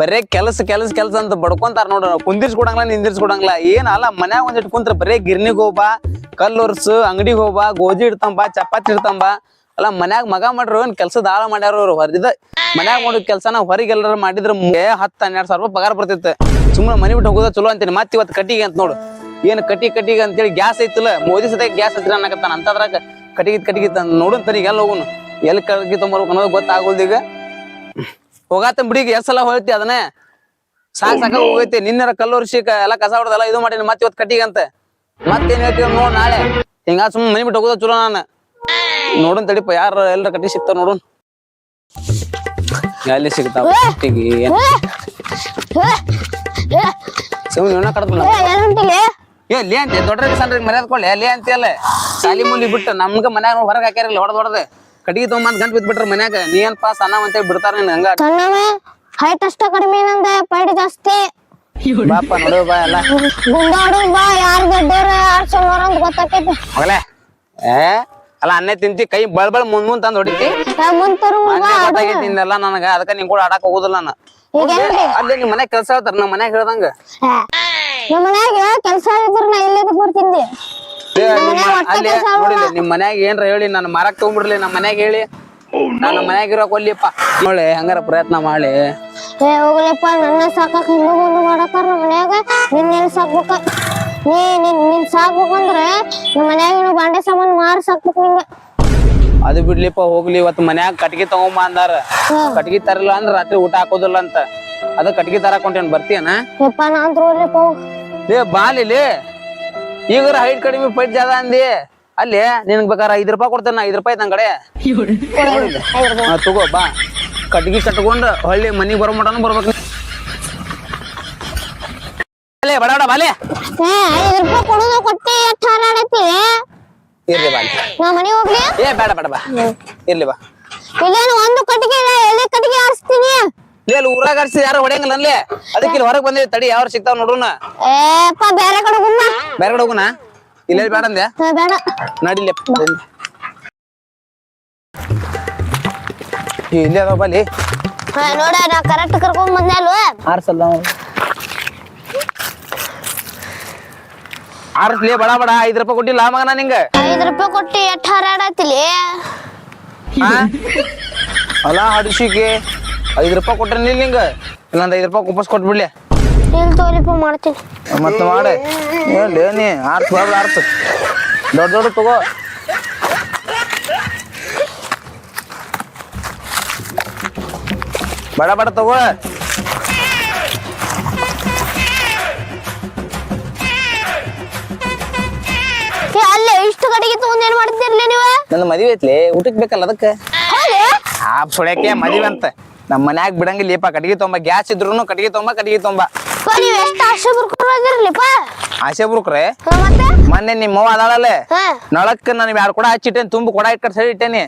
ಬರೇ ಕೆಲಸ ಕೆಲಸ ಕೆಲಸ ಅಂತ ಬಡ್ಕೊಂತಾರ ನೋಡು ಕುಂದಿರ್ಸ್ಕೊಡಂಗಿಲ್ಲ, ನಿಂದಿರ್ಸ್ಕೊಡಂಗಿಲ್ಲ. ಏನ್ ಅಲ್ಲ, ಮನ್ಯಾಗ ಒಂದಿಟ್ಟು ಕುಂತ್ರ ಬರೇ ಗಿರ್ನಿಗ್ ಹೋಗ್ಬಾ, ಕಲ್ಲು ಒರ್ಸು, ಅಂಗಡಿಗೆ ಹೋಗ್ಬಾ ಗೋಧಿ ಇಡ್ತಂಬ ಚಪಾತಿ ಇಡ್ತಂಬ ಅಲ್ಲ, ಮನ್ಯಾಗ ಮಗ ಮಾಡ್ರು ಏನ್ ಕೆಲ್ಸದ ಆಳ ಮಾಡ್ಯಾರ ಹೊರದಿದ ಮನ್ಯಾಗ ಮಾಡಿದ ಕೆಲ್ಸನ ಹೊರಗೆ ಎಲ್ಲರೂ ಮಾಡಿದ್ರ ಹತ್ತು, ಹನ್ನೆರಡು ಸಾವಿರ ರೂಪಾಯಿ ಪಗಾರ ಬರ್ತಿತ್ತು ಸುಮ್ಮನೆ ಮನಿ ಬಿಟ್ಟು ಹೋಗೋದ ಚಲೋ ಅಂತೀನಿ. ಮತ್ತೆ ಇವತ್ತು ಕಟ್ಟಿಗೆ ಅಂತ ನೋಡು. ಏನು ಕಟ್ಟಿ, ಕಟ್ಟಿಗೆ ಅಂತೇಳಿ ಗ್ಯಾಸ್ ಐತಿಲ್ಲ, ಮೋದಿ ಸದ್ಯ ಗ್ಯಾಸ್ ಹತ್ತಿರ ಅನ್ನಕತ್ತಾನ. ಅಂತದ್ರಾಗ ಕಟ್ಟಿಗೆ ಕಟ್ಟಿಗೆ ನೋಡು ತರಿ ಎಲ್ಲ ಹೋಗುನು? ಎಲ್ಲಿ ಕಟ್ಟಿಗೆ ತೊಂಬರ್ಬೇಕು ಅನ್ನೋದು ಗೊತ್ತಾಗೋದೀಗ ಹೋಗಾತ ಬಿಡಿಗೆ ಎಷ್ಟ್ ಸಲ ಹೋಯ್ತಿ ಅದನ್ನೇ? ಸಾಕ್ ಸಾಕ ಹೋಗೈತಿ. ನಿನ್ನೆರ ಕಲ್ಲು ಕ- ಎಲ್ಲ ಕಸ ಹೊಡೆದಲ್ಲ ಇದು ಮಾಡೀನಿ ಮತ್ತೆ ಇವತ್ತು ಕಟ್ಟಿ ಅಂತ ಮತ್ತೇನ್ ಹೇಳ್ತೀವಿ ನೋಡ್ ನಾಳೆ. ಹಿಂಗ ಸುಮ್ಮನೆ ಮನಿ ಬಿಟ್ಟು ಹೋಗೋದ ಚಲೋ ನಾನು. ನೋಡೋನ್ ತಡಿಪ ಯಾರ ಎಲ್ರ ಕಟ್ಟಿ ಸಿಗ್ತಾವ ನೋಡೋನ್ ಎಲ್ಲಿ ಸಿಗ್ತಾವ ಕಟ್ಟಿಗೆ. ಸುಮ್ಮನೆ ಇವನ ಏ ಲೇ ಅಂತ ದೊಡ್ಡ ಸಣ್ಣ ಮರ್ಯಾದ ಕೊಳ್ಳಿ ಲೇ ಅಂತೀಯಲ್ಲ ಸಾಲಿ ಮುಲಿ ಬಿಟ್ಟು ನಮ್ಗ ಮನ್ಯಾಗ ಹೊರಗೆ ಹಾಕ್ಯಾರಿಲ್ಲ ಹೊಡೆದ್ ಹೊಡೆದ್. ಕಟ್ಟಿಗೆ ತಗೊಂಬಂದ್ ಗಂಟ್ ಬಿತ್ ಬಿಟ್ರ ಮನ್ಯಾಗ. ನೀ ಪಾಸ್ ಸಣ್ಣ ಅಂತ ಬಿಡ್ತಾರ ನೀನ್ ಹಂಗ. ಸಣ್ಣವೇ ಹೈಟ್ ಅಷ್ಟ ಕಡಿಮೆ ನಂದ ಪಡಿ ಜಾಸ್ತಿ. ಬಾಪ ನೋಡು ಬಾ ಎಲ್ಲ. ಗುಂಡಾಡು ಬಾ ಯಾರ್ ದೊಡ್ಡೋರ ಯಾರ್ ಸಣ್ಣೋರ ಅಂತ ಗೊತ್ತಾಕೈತಿ. ಮಗಳೇ ಏ ಅಲ್ಲ ಅನ್ನ ತಿಂತಿ ಕೈ ಬಳ್ ಬಳ್ ಮುಂದ್ ಮುಂದ್ ತಂದ್ ಹೊಡಿತಿ. ಮುಂತರು ಬಾ ಮೊನ್ನೆ ಗೊತ್ತಾಗೈತಿ ನಿಂದೆಲ್ಲ ನನಗ ಅದಕ್ಕ ನಿನ್ ಕೂಡ ಆಡಕ್ ಹೋಗುದಿಲ್ಲ ನಾನು. ಅಲ್ಲಿ ನಿಮ್ ಮನ್ಯಾಗ ಕೆಲ್ಸ ಹೇಳ್ತಾರ ನಮ್ಮ ಮನ್ಯಾಗ ಹೇಳ್ದಂಗ. ನಮ್ ಮನ್ಯಾಗ ಕೆಲ್ಸ ಇದ್ರ ನಾ ಇಲ್ಲೇ ಬರ್ತಿದ್ದೆ ಅಲ್ಲಿ ನೋಡಿಲ್ಲ ನಿಮ್ ಮನ್ಯಾಗ ಏನ್ರ ಹೇಳಿ ನಾನು ಮರಕ್ ತಗೊಂಡ್ಬಿಡ್ಲಿ ನಮ್ಮ ಮನ್ಯಾಗ ಹೇಳಿ. ನಾನು ಮನ್ಯಾಗ ಇರೋಕ್ ಕೊಲ್ಲಿಪ್ಪ ನೋಡಿ ಹಂಗಾರ ಪ್ರಯತ್ನ ಮಾಡಿ ಏ ಹೋಗ್ಲಿಪ್ಪ ನನ್ನ ಸಾಕಾಕ ಮಾಡತ್ತಾರ ನಮ್ಮ ಮನ್ಯಾಗ? ನಿನ್ ಏನ್ ಸಾಕ್ಬೇಕ? ನೀ ನಿನ್ ನಿನ್ ಸಾಕ್ಬೇಕಂದ್ರೆ ನಮ್ಮ ಮನ್ಯಾಗ ಬಾಂಡೆ ಸಾಮಾನು ಮಾರಿ ಸಾಕ್ಬೇಕು ನಿಂಗ. ಅದು ಬಿಡ್ಲಿಪ್ಪ ಹೋಗ್ಲಿ ಇವತ್ತು ಮನ್ಯಾಗ ಕಟ್ಗಿ ತಗೊಂಬ ಅಂದಾರ. ಕಟ್ಗಿ ತರಲ್ಲ ಅಂದ್ರೆ ರಾತ್ರಿ ಊಟ ಹಾಕೋದಿಲ್ಲ ಅಂತ. ಅದ ಕಟ್ಗಿ ತರಕೊಂಡೇನ್ ಹೊಂಟೇನ್ ಬರ್ತೀಯನ? ಯಪ್ಪ ನಾ ಅಂತ ಹೋಗ್ಲಿಪ್ಪ ಹೋಗ್. ಲೇ ಬಾಲಿ ಈಗ ಹೈಟ್ ಕಡಿಮೆ ಪೈಟ್ ಜಾದ ಅಂದಿ. ಅಲ್ಲಿ ನಿನ್ಗೆ ಬೇಕಾರ ಐದ್ ರೂಪಾಯಿ ಕೊಡ್ತೇನೆ ಐದ್ ರೂಪಾಯಿ ನನ್ ಕಡೆ ಹಾ, ತಗೋ ಬಾ. ಕಟ್ಗಿ ಕಟ್ಕೊಂಡು ಹೊಳ್ಳಿ ಮನಿಗ್ ಬರೋ ಮಟನು ಬರ್ಬೇಕು. ಅಲ್ಲೇ ಬಡ ಬಡ ಬಾಲೆ. ಏ ಐದ್ ರೂಪಾಯಿ ಕೊಡೋದು ಕೊಟ್ಟಿ ಎಷ್ಟ್ ಹಾರಾಡತ್ತಿ ಇರ್ಲಿ ಬಾಲಿ ನಾ ಮನೆಗೆ ಹೋಗ್ಲಿ? ಏ ಬೇಡ ಬೇಡ ಬಾ. ಇರ್ಲಿ ಬಾ. ಇಲ್ಲೇನು ಒಂದು ಕಟ್ಟಿಗೆ ಲೇ ಅಲ್ಲಿ ಊರಾಗ ಹರ್ಸಿ ಯಾರು ಹೊಡೆಯಂಗಿಲ್ಲ ಅನ್ಲೇ? ಅದಕ್ಕೆ ಇಲ್ಲಿ ಹೊರಗೆ ಬಂದಿವಿ ತಡಿ ಯಾರು ಸಿಗ್ತಾವ ನೋಡೋಣ ಏಪ್ಪ ಬೇರೆ ಕಡೆ ಬೇರೆ ಕಡೆ ಹೋಗುಣ? ಇಲ್ಲೇ ಬೇಡ ಅಂದೆ? ಬೇಡ. ನಡಿಲೆ ಇಲ್ಲೇ ಅದಾವ ಬಲಿ ನೋಡ ನಾ ಕರೆಕ್ಟ್ ಕರ್ಕೊಂಡ್ ಬಂದೆ ಅಲ್ವಾ? ಆರ್ಸಲ್ಲ ಆರ್ಸ್ಲಿ ಬಡ ಬಡ ಐದ್ ರೂಪಾಯಿ ಕೊಟ್ಟಿಲ್ಲ ಮಗನ ನಿಂಗ? ಐದ್ ರೂಪಾಯಿ ಕೊಟ್ಟಿ ಎಟ್ಟ ಹಾರಾಡತ್ತಿಲಿ ಆ? ಅಲ್ಲ ಹಡಿಸಿಕೆ. ಐದ್ ರೂಪಾಯಿ ಕೊಟ್ರೆ ನಿಲ್ ನಿಂಗ. ಇಲ್ಲೊಂದ್ ಐದು ರೂಪಾಯಿ ವಾಪಸ್ ಕೊಟ್ಬಿಡ್ಲಿ. ಇಲ್ಲಿ ತೋರಿಪ ಮಾಡ್ತೀನಿ. ಮತ್ತ ಮಾಡೆ. ಏನ್ಲೇ ನೀ ಆರ್ಸ್ ಬಡ ಅರ್ಥ ದೊಡ್ಡ ದೊಡ್ಡ ತಗೋ. ಬಡ ಬಡ ತಗೋ. ಅಲ್ಲೇ ಇಷ್ಟು ಕಡೆಗೆ ತಗೊಂಡ್ ಏನ್ ಮಾಡ್ತಿರ್ಲಿ ನೀವು? ನನ್ನ ಮದ್ವೆ ಐತ್ಲಿ ಊಟಕ್ ಬೇಕಲ್ಲ ಅದಕ್ಕೆ? ಆ ಸುಳ್ಯಾಕೆ ಮದ್ವೆ ಅಂತ. ನಮ್ಮ ಮನ್ಯಾಗ ಬಿಡಂಗಿಲ್ಲಪ್ಪ ಕಟ್ಗಿ ತೊಂಬ ಗ್ಯಾಸ್ ಇದ್ರು ಕಟ್ಗಿ ತೊಂಬ ಕಟ್ಗಿ ತೊಂಬ. ಪ, ನೀವ್ ಎಷ್ಟು ಆಶೆ ಬರ್ಕೊಂಡಿರ್ಲಿಪ್ಪ ಆಸೆ ಬುರುಕ್ರೆ ಮತ್ತೆ? ಮೊನ್ನೆ ನಿಮ್ಮ ಅವ್ವ ಅದಾಳಲ್ಲ? ನಳಕ್ಕ ನಾನು ಯಾರು ಕೂಡ ಹಚ್ಚಿಟ್ಟೇನಿ ತುಂಬ ಕೊಡ ಇಟ್ಕೊಂಡು ಸರಿ ಇಟ್ಟೇನಿ.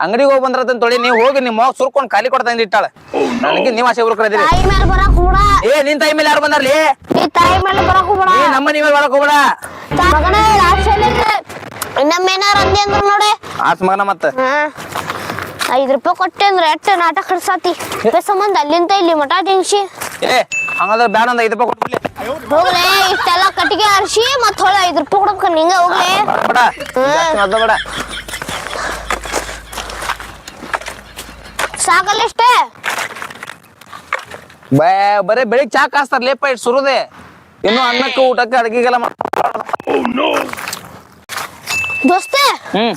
ಅಂಗಡಿಗೆ ಹೋಗಿ ಬಂದ್ರ ತೊಳಿ ನೀವು ಹೋಗಿ ನಿಮ್ಮ ಅವ್ವ ಸುರ್ಕೊಂಡು ಖಾಲಿ ಕೊಡ ತಂದು ಇಟ್ಟಾಳ. ನನಗೆ ನೀವು ಆಶೆ ಬುರುಕ್ರ ಇದೀರಿ. ತಾಯಿ ಮೇಲೆ ಬರಕ್ ಹೋಗ್ಬೇಡ. ಏ ನಿನ್ ತಾಯಿ ಮೇಲೆ ಯಾರು ಬಂದಾರ್ಲಿ? ಈ ತಾಯಿ ಮೇಲೆ ಬರಕ್ ನಮ್ಮೇನಾರ ನಮ್ಮ ಒಳಗ್ ಹೋಗ್ಬೇಡ. ಮಗನ ಆಸೆ ನಮ್ಮ ಏನಾರ ಅಂದೆ ಅಂದ್ರ ನೋಡಿ. ಆಸ್ ಮಗನ ಮತ್ತೆ. ಹಾ. ಐದ್ ರೂಪಾಯಿ ಕೊಟ್ಟೆ ಅಂದ್ರೆ ಎಷ್ಟ ನಾಟಕ ಕಡ್ಸಾತಿ ಬೇ ಸಂಬಂಧ ಅಲ್ಲಿಂದ ಇಲ್ಲಿ ಮಠ ತಿನ್ಸಿ ಏ ಹಂಗಂದ್ರೆ ಬ್ಯಾಡ ಒಂದ್ ಐದು ರೂಪಾಯಿ ಕೊಡ್ಬಿಡ್ಲಿ ಹೋಗ್ಲೆ. ಇಷ್ಟೆಲ್ಲ ಕಟ್ಟಿಗೆ ಅರ್ಸಿ ಮತ್ ಹೊಳೆ ಐದ್ ರೂಪಾಯಿ ಕೊಡಬೇಕ ನಿಂಗ ಹೋಗ್ಲೆ. ಬೇಡ ಜಾಸ್ತಿ ಮಾತಾಡ್ ಬೇಡ ಸಾಕಲ್ಲ ಇಷ್ಟೇ? ಬೇ ಬರೇ ಬೆಳಿಗ್ಗೆ ಚಾ ಕಾಸ್ತಾರ ಲೇಪ ಇಟ್ಟು ಸುರುದೆ. ಇನ್ನು ಅನ್ನಕ್ಕೆ ಊಟಕ್ಕೆ ಅಡಗಿಗೆಲ್ಲ ಮಾಡ್ತಾರೆ. ದೋಸ್ತೆ ಹ್ಮ್.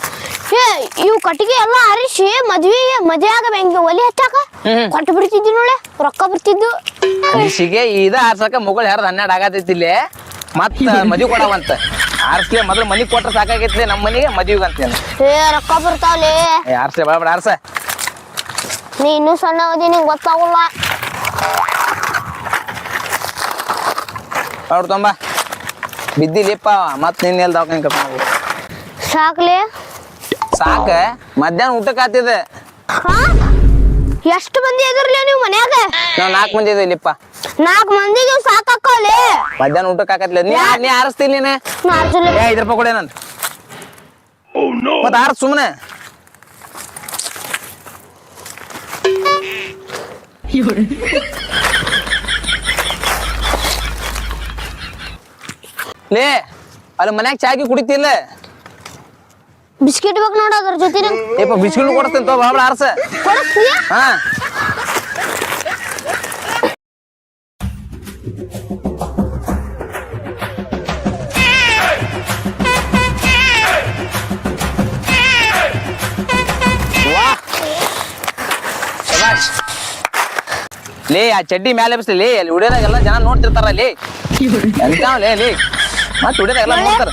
ಏ ಇವು ಕಟ್ಟಿಗೆ ಎಲ್ಲ ಆರಿಸಿ ಮದ್ವೆಗೆ ಮದ್ವೆ ಆಗ ಹೆಂಗೆ ಒಲಿ ಹಚ್ಚಾಕ. ಹ್ಮ್. ಕೊಟ್ಟು ಬಿಡ್ತಿದ್ವಿ ನೋಳೆ ರೊಕ್ಕ ಬರ್ತಿದ್ದು ಅನಿಸಿಗೆ ಇದ ಆರ್ಸಕ ಮುಗಳು ಯಾರ್ದು ಹನ್ನೆರಡು ಆಗತೈತಿ ಇಲ್ಲಿ. ಮತ್ತ ಮದ್ವಿ ಕೊಡವಂತ. ಆರ್ಸ್ಲೆ ಮೊದಲು ಮನಿ ಕೊಟ್ರೆ ಸಾಕಾಗೈತಿ ನಮ್ಮ ಮನಿಗೆ ಮದ್ವಿಗೆ ಅಂತೇನೆ. ಏ ರೊಕ್ಕ ಬರ್ತಾವ್ಲೆ. ಏ ಆರ್ಸ್ಲೆ ಬೇಡ ಬೇಡ ಆರ್ಸ. ನೀ ಇನ್ನೂ ಸಣ್ಣ ಓದಿ ನಿಂಗೆ ಗೊತ್ತಾಗಲ್ಲ. ಅವ್ರ ತೊಂಬ. ಬಿದ್ದಿಲಿಪ್ಪ ಮತ್ತೆ ನಿನ್ನೆಲ್ ದವಾಖಾನೆ ಕರ್ಕೊಂಡು ಹೋಗು. ಸಾಕ್ಲೆ. ಸಾಕ. ಮಧ್ಯಾಹ್ನ ಊಟಕ್ಕಾತಿದ ಹಾ? ಎಷ್ಟು ಮಂದಿ ಇದ್ರಲ್ಲ ನೀವು ಮನ್ಯಾಗ? ನಾವ್ ನಾಲ್ಕು ಮಂದಿ ಇದಿಲ್ಲಿಪ್ಪ ನಾಲ್ಕು ಮಂದಿಗೆ ಸಾಕಾಕೋಲಿ. ಮಧ್ಯಾಹ್ನ ಊಟಕ್ಕೆ ನೀ ನೀ ಆರಿಸ್ತಿಲ್ಲ ನೀನೆ? ನಾರ್ಜುಲಿ ರೂಪಾಯಿ ಕೊಡೆ ನಾನು oh, ಮತ್ತೆ ಆರ ಸುಮ್ಮನೆ ಲೇ ಅಲ್ಲಿ ಮನ್ಯಾಗ ಚಾಗಿ ಕುಡಿತಿಲ್ಲ. ಬಿಸ್ಕಿಟ್ ಬೇಕು ನೋಡ ಅದ್ರ ಜೊತೆ ನಂಗ್ ಏಪ ಬಿಸ್ಕಿಟ್ ಕೊಡಿಸ್ತೇನೆ ತೋ ಬಾಳ ಆರ್ಸ ಕೊಡಿಸ್ತೀಯ ಹಾ ವಾ ಶಬಾಷ್ ಲೇ ಆ ಚಡ್ಡಿ ಮ್ಯಾಲೆ ಎಬ್ಸ್ಲಿ ಲೇ ಅಲ್ಲಿ ಹುಡಿಯೋದಾಗೆಲ್ಲ ಜನ ನೋಡ್ತಿರ್ತಾರ ಅಲ್ಲಿ ಎಂತಾವ್ ಲೇ ಲೇ ಮತ್ತೆ ಹುಡಿಯೋದಾಗೆಲ್ಲ ನೋಡ್ತಾರ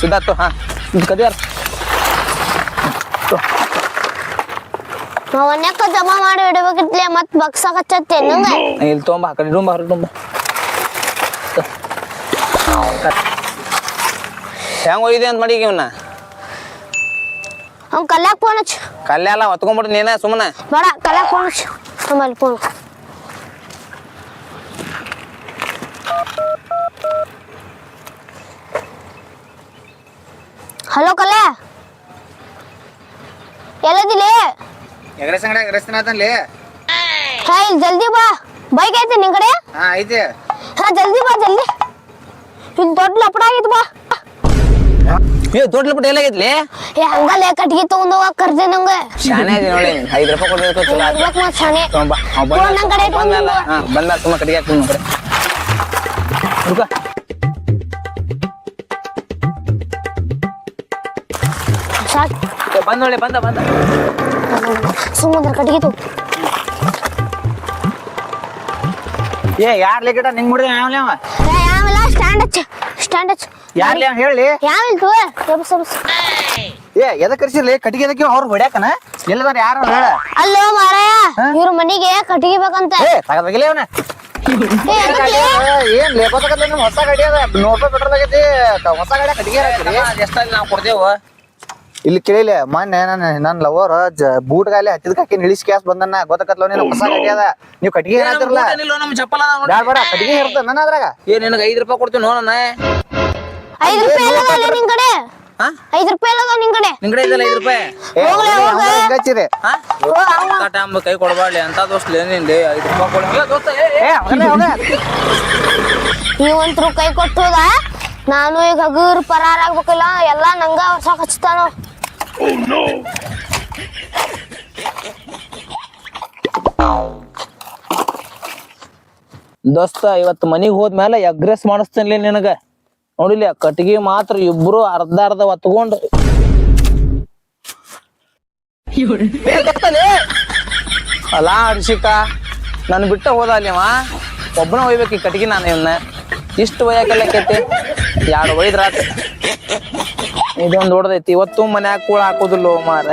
ಸಿದ್ಧಾರ್ಥ ಹಾ ಇದು ಕದಿಯಾರ ನಾವ್ ಅನ್ಯಾಕ ಜಮಾ ಮಾಡಿ ಇಡಬೇಕಿತ್ಲೆ ಮತ್ ಬಗ್ಸಾಕ್ ಹಚ್ಚತ್ತೆ ನಂಗ ಇಲ್ಲಿ ತೊಗೊಂಬ ಆ ಕಡೆ ಇಡುಂಬ ಹೊರಗೆ ತುಂಬ ಹೆಂಗ್ ಹೋಗಿದೆ ಅಂತ ಮಾಡಿ ಇವನ್ನ ಅವ್ನ್ ಕಲ್ಯಾಕ್ ಫೋನ್ ಹಚ್ಚ. ಕಲ್ಲೆ ಎಲ್ಲ ಹೊತ್ಕೊಂಡ್ಬಿಟ್ಟು ನೀನ ಸುಮ್ಮನೆ. ಬೇಡ ಕಲ್ಯಾಕ್ ಫೋನ್ ಹಚ್ಚ. Phone hello Kalya? ಎಲ್ಲದಿಲೆ ಎಗ್ರೆಸ್ ಅಂಗಡಿ ಎಗ್ರೆಸ್ತೀನಿ ಆತನ್ಲಿ ಹಾ ಇಲ್ಲಿ ಜಲ್ದಿ ಬಾ. ಬೈಕ್ ಐತೆ ನಿನ್ ಕಡೆ? ಹಾ ಐತಿ. ಹಾ ಜಲ್ದಿ ಬಾ ಜಲ್ದಿ. ಇಲ್ಲಿ ದೊಡ್ಡ ಲಪಡ ಆಗೈತಿ ಬಾ. ಏ ದೊಡ್ಡ ಬಿಟ್ಟು ಎಲ್ಲಾಗೈತ್ಲಿ ಏ ಹಂಗಲ್ಲೇ ಕಟ್ಗಿ ತಗೊಂಡ್ ಹೋಗಕ್ ಕರ್ದೆ ನಂಗೆ. ಶಾನೆ ಇದೆ ನೋಡಿ ಐದು ರೂಪಾಯಿ ಕೊಡ್ಬೇಕು ಚಲೋ ಆಯ್ತು ಇರ್ಬೇಕ್ ಮತ್ತ್ ಶಾನೆ ತೊಗೊಂಬ ಅವ್ ಫೋನ್ ನನ್ ಕಡೆ ಬಂದ ಬಂದ ಇಟ್ಕೊಂಡ್ ಹಾ ಬಂದ ಸುಮ್ಮ ಕಡೆಗೆ ಹಾಕ್ತೀನಿ ನಮ್ಮ ಕಡೆ. ಹುಡುಗ. ಸಾಕ್. ಏ, ಬಂದ್ ನೋಡಿ ಬಂದ ಬಂದ. ಸುಮ್ಮನ ಕಟ್ಗಿ ತಗೋ ಏ ಯಾರ್ ಗಿಡ ನಿಂಗ್ ಮುಡಿದ ಯಾವ್ಲಿ ಅವ? ಏ, ಯಾವಿಲ್ಲ ಸ್ಟ್ಯಾಂಡ್ ಹಚ್ಚ ಸ್ಟ್ಯಾಂಡ್ ಹಚ್ಚ. ಯಾರ್ಲಿ ಅವ ಹೇಳಿ. ಯಾವಿಲ್ ತೂ ಎಬ್ಸ್ ಎಬ್ಸ್. ಏ ಎದಕ್ ಕರ್ಸಿರ್ಲಿ ಕಟ್ಟಿಗೆ ಎದಕ್ಕೆ ಅವ್ರು ಹೊಡ್ಯಾಕನ? ಎಲ್ಲದಾರ ಯಾರು ಹೇಳ? ಅಲ್ಲೋ ಮಾರಾಯ ಇವ್ರ ಮನಿಗೆ ಕಟ್ಟಿಗೆ ಬೇಕಂತ. ಏ ತಗದಾಗಿಲ್ಲ ಅವನ? ಏನ್ ಲೇಕೋತಕಲ್ಲ ನಿಮ್ ಹೊಸ ಗಾಡಿ ಅದ. ನೂರ್ ರೂಪಾಯಿ ಪೆಟ್ರೋಲ್ ಆಗೈತಿ. ಹೊಸ ಗಾಡಿ ಕಟ್ಟಿಗೆ ಎಷ್ಟಾಗಿ ನಾವು ಕೊಡ್ತೇವ? ಇಲ್ಲಿ ಕೇಳಿಲ್ಲ ಮೊನ್ನೆ ನನ್ನ ನನ್ನ ಲವರ್ ಬೂಟ್ ಗಾಲಿ ಹತ್ತಿದ ಹಾಕಿ ಇಳಿಸಿ ಕ್ಯಾಸ್ ಬಂದನ್ನ ಗೊತ್ತಕತ್ಲ ನೀನು ಹೊಸ ಗಾಡಿ ಅದ? ನೀವು ಕಟ್ಟಿಗೆ ಚಪ್ಪಲ್ ಬೇಡ ಕಟ್ಟಿಗೆ ಇರ್ತದ ನನ್ನ ಅದ್ರಾಗ. ಏ ನಿನಗೆ ಐದು ರೂಪಾಯಿ ಕೊಡ್ತೀನಿ ನೋಡೋಣ ಐದ್ ರೂಪಾಯಿ ನಿನ್ ಕಡೆ? ಐದ್ ರೂಪಾಯಿ ನಿನ್ ಕಡೆ? ನಿನ್ ಕಡೆ ಇದಲ್ಲ ಐದು ರೂಪಾಯಿ? ಟೈಮ್ ಕೈ ಕೊಡಬಾಡ್ಲಿ ಅಂತ ದೋಸ್ತ ಏನಿಲ್ಲ ಐದು ರೂಪಾಯಿ ಕೊಡ. ದೋಸ್ತ ನೀವಂತ್ರು ಕೈ ಕೊಟ್ಟುದ? ನಾನು ಈಗ ಹಗುರ್ ಪರಾರ ಆಗ್ಬೇಕಿಲ್ಲ ಎಲ್ಲಾ ನಂಗ ಹೊಸ ಹಚ್ತಾನೋ. ದೋಸ್ತ ಇವತ್ತು ಮನಿಗ್ ಹೋದ್ಮೇಲೆ ಎಗ್ರೆಸ್ ಮಾಡಿಸ್ತೇನೆ ನಿನಗ? ನೋಡಿಲಿ ಕಟ್ಟಿಗೆ ಮಾತ್ರ ಇಬ್ರು ಅರ್ಧ ಅರ್ಧ ಒತ್ಕೊಂಡು ಅಲ್ಲ ಹರ್ಷಿಕ ನನ್ ಬಿಟ್ಟ ಹೋದ ಅಲ್ಲಿವ ಅವ. ಒಬ್ಬನ ಒಯ್ಬೇಕು ಈ ಕಟ್ಟಿಗೆ ನಾನು ಇವನ್ನ ಇಷ್ಟು ಒಯ್ಯಾಕೆಲ್ಲ ಕೇತಿ ಎರಡು ಒಯ್ದ್ರಾತ? ಇದೊಂದು ಹೊಡೆದೈತಿ ಇವತ್ತು ಮನ್ಯಾಗ ಕೂಳ ಹಾಕೋದಿಲ್ಲ ಮಾರ